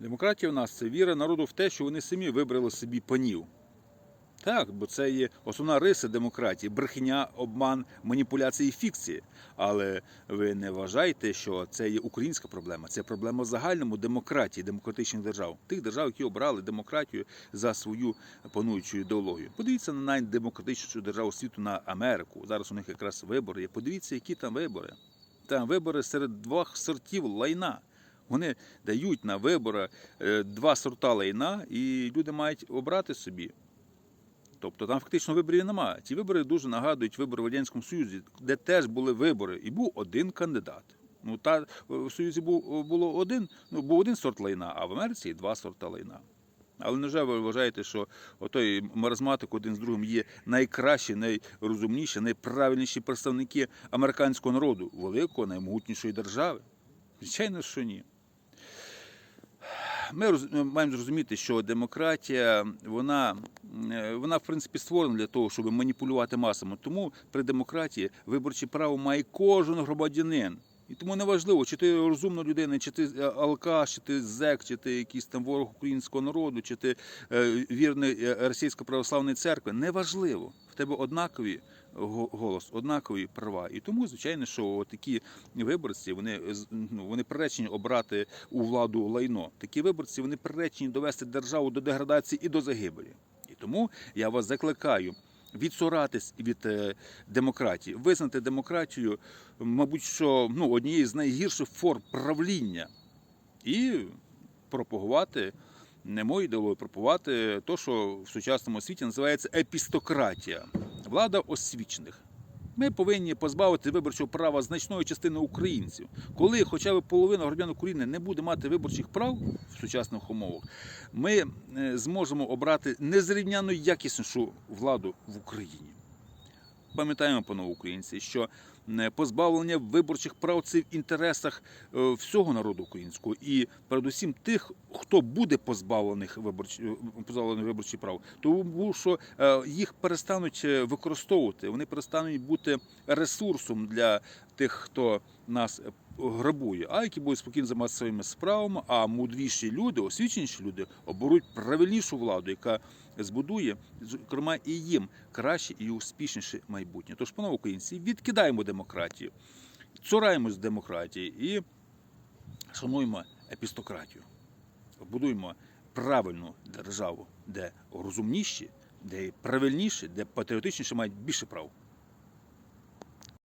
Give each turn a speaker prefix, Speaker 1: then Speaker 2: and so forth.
Speaker 1: Демократія в нас це віра народу в те, що вони самі вибрали собі панів. Так, бо це є основна риса демократії брехня, обман, маніпуляції і фікції. Але ви не вважаєте, що це є українська проблема. Це проблема в загальному демократії, демократичних держав. Тих держав, які обрали демократію за свою пануючу ідеологію. Подивіться на найдемократичнішу державу світу на Америку. Зараз у них якраз вибори. Подивіться, які там вибори. Там вибори серед двох сортів лайна. Вони дають на вибори е, два сорта лайна, і люди мають обрати собі. Тобто там фактично виборів немає. Ці вибори дуже нагадують вибори в Радянському Союзі, де теж були вибори, і був один кандидат. Ну та в Союзі був було один, ну був один сорт лайна, а в Америці два сорта лайна. Але невже ви вважаєте, що отой маразматик один з другим є найкращі, найрозумніші, найправильніші представники американського народу, великого, наймогутнішої держави? Звичайно, що ні. Ми роз- маємо зрозуміти, що демократія, вона, е, вона в принципі створена для того, щоб маніпулювати масами. Тому при демократії виборче право має кожен громадянин. І тому неважливо, чи ти розумна людина, чи ти е, алкаш, чи ти зек, чи ти якийсь там ворог українського народу, чи ти е, вірний е, російської православної церкви. Неважливо. В тебе однакові голос, однакові права. І тому, звичайно, що такі виборці вони, ну, вони приречені обрати у владу лайно. Такі виборці вони приречені довести державу до деградації і до загибелі. І тому я вас закликаю. Відсуратись від е, демократії, визнати демократію, мабуть, що ну, однією з найгірших форм правління, і пропагувати, не мою ідеологію, пропагувати те, що в сучасному світі називається епістократія, влада освічених. Ми повинні позбавити виборчого права значної частини українців. Коли хоча б половина громадян України не буде мати виборчих прав в сучасних умовах, ми е, зможемо обрати незрівняно якіснішу владу в Україні. Пам'ятаємо, панове українці, що позбавлення виборчих прав це в інтересах е, всього народу українського. І передусім тих, хто буде позбавлених виборчих е, позбавлених виборчих прав, тому що е, їх перестануть е, використовувати, вони перестануть бути ресурсом для тих, хто нас е, грабує, а які будуть спокійно займатися своїми справами. А мудріші люди, освіченіші люди оберуть правильнішу владу, яка збудує, зокрема, і їм краще і успішніше майбутнє. Тож, панове українці, відкидаємо демократію, цураємось демократії і шануємо епістократію. Будуємо правильну державу, де розумніші, де правильніші, де патріотичніші мають більше прав.